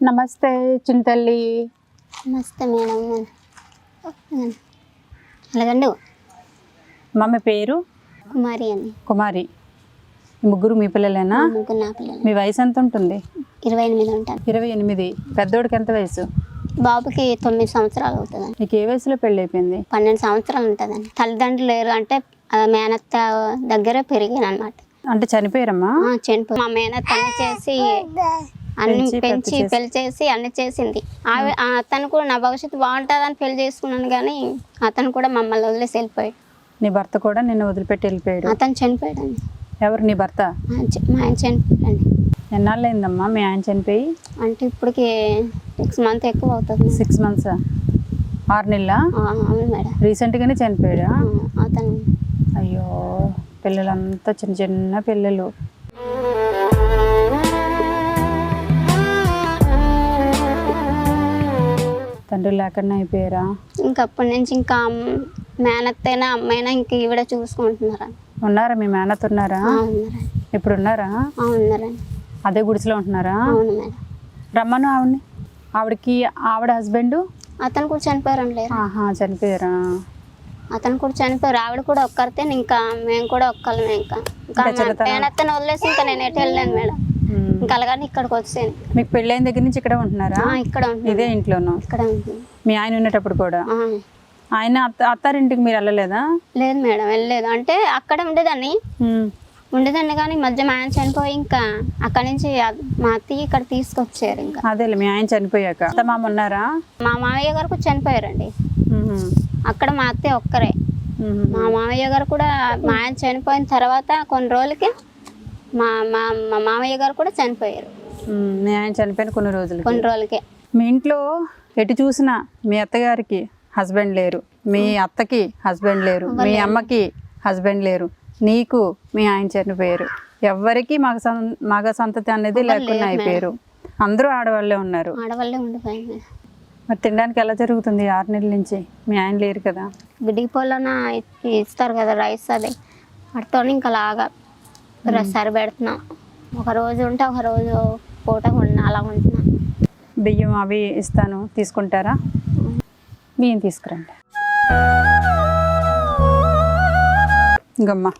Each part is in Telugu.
నమస్తే చింతల్లి. మస్తు మేడం. అలాగండి మమ్మీ పేరు? కుమారి అని కుమారి. ముగ్గురు మీ పిల్లలేనా? ముగ్గురు నా పిల్లలు. మీ వయసు ఎంత ఉంటుంది ఇరవై ఎనిమిది ఉంటాను ఇరవై ఎనిమిది. పెద్దోడికి ఎంత వయసు? బాబుకి తొమ్మిది సంవత్సరాలు అవుతుందండి. నీకు ఏ వయసులో పెళ్ళి అయిపోయింది? పన్నెండు సంవత్సరాలు ఉంటుందండి. తల్లిదండ్రులు లేరు అంటే మేనత్త దగ్గర పెరిగాను అనమాట అంటే చనిపోయారమ్మా? చనిపోయి మా మేనత్త చేసి అన్ని పెంచి. పెళ్ళి చేసి అన్ని చేసింది. అతను కూడా నా భవిష్యత్తు బాగుంటుందని పెళ్ళి చేసుకున్నాను కానీ అతను కూడా మమ్మల్ని వదిలేసి వెళ్ళిపోయాడు. నీ భర్త కూడా నిన్ను వదిలిపెట్టి వెళ్ళిపోయాడు? అతను చనిపోయాడండి. ఎవరు నీ భర్త? మా ఆయన చనిపోయాడండి. ఎన్నాళ్ళు అయిందమ్మా మీ ఆయన చనిపోయి? అంటే ఇప్పటికి సిక్స్ మంత్ ఎక్కువ అవుతుంది. సిక్స్ మంత్స్ ఆరు నెలల? రీసెంట్గానే చనిపోయాడా? అతను. అయ్యో పిల్లలంతా చిన్న చిన్న పిల్లలు. తండ్రి లేకుండా అయిపోయారా? ఇంకా అప్పటి నుంచి ఇంకా మేనత్తైనా అమ్మైనా ఇంక ఈవిడ చూసుకుంటున్నారా. ఉన్నారా? మీ మేనత్ ఉన్నారా? ఇప్పుడు ఉన్నారా? ఉన్నారండి. అదే గుడిసెలో ఉంటున్నారా? అవును మేడం. రమ్మను ఆవిడని. ఆవిడకి ఆవిడ హస్బెండ్? అతను కూడా చనిపోయారండి లేరు. ఆహా చనిపోయారా? అతను కూడా చనిపోయారు. ఆవిడ కూడా ఒక్కరితే ఇంకా మేము కూడా ఒక్కళ్ళమే ఇంకా. ఇంకా. మేనత్తని వదిలేసి ఇంకా నేను ఎటు వెళ్ళాను మేడం. ఇంకా అలాగని ఇక్కడికి వచ్చాను మీకు పెళ్ళైన దగ్గర నుంచి ఇక్కడ ఉంటున్నారా? ఇక్కడ ఇదే ఇంట్లోనూ? ఇక్కడ మీ ఆయన ఉన్నటప్పుడు కూడా? ఆయన అత్త అత్తారింటికి మీరు వెళ్ళలేదా? లేదు మేడం వెళ్ళలేదు. అంటే అక్కడ ఉండేదాన్ని. ఉండేదాన్ని కానీ మధ్య మా ఆయన చనిపోయి ఇంకా అక్కడి నుంచి మా అత్తయ్య ఇక్కడ తీసుకొచ్చారు ఇంకా. అదేలే మీ ఆయన చనిపోయాక. మామ ఉన్నారా? మా మామయ్య గారు కూడా చనిపోయారండి. అక్కడ మా అత్తయ్య ఒక్కరే. మా మామయ్య గారు కూడా మా ఆయన చనిపోయిన తర్వాత కొన్ని రోజులకి మా మా మా మామయ్య గారు కూడా చనిపోయారు. మీ ఆయన చనిపోయిన కొన్ని రోజులు కొన్ని రోజులకే. మీ ఇంట్లో ఎటు చూసినా మీ అత్తగారికి హస్బెండ్ లేరు. మీ అత్తకి హస్బెండ్ లేరు. మీ అమ్మకి హస్బెండ్ లేరు. నీకు మీ ఆయన చనిపోయారు. ఎవ్వరికి మగ సం మగ సంతతి అనేది లేకుండా అయిపోయారు. అందరూ ఆడవాళ్ళే ఉన్నారు. ఆడవాళ్ళే ఉండిపోయింది మేడం. మరి తినడానికి ఎలా జరుగుతుంది? ఆరు నెలల నుంచి మీ ఆయన లేరు కదా. డిపోలోన ఇస్తారు కదా రైస్ అది. వాటితో ఇంకా లాగా సరిపెడుతున్నాం ఒక రోజు ఉంటే ఒక రోజు పూట ఉన్న అలా ఉంటున్నాం బియ్యం అవి ఇస్తాను తీసుకుంటారా? బియ్యం తీసుకురండి. ఇంకమ్మా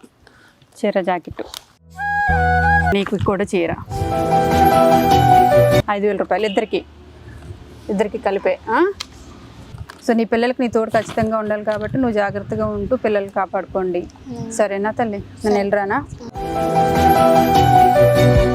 చీర జాకెట్ నీకు కూడా చీర. ఐదు వేల రూపాయలు ఇద్దరికి. ఇద్దరికి కలిపే? సో నీ పిల్లలకి నీ తోడు ఖచ్చితంగా ఉండాలి కాబట్టి నువ్వు జాగ్రత్తగా ఉంటూ పిల్లల్ని కాపాడుకోండి. సరేనా తల్లి? నేను వెళ్ళరానా? 啊。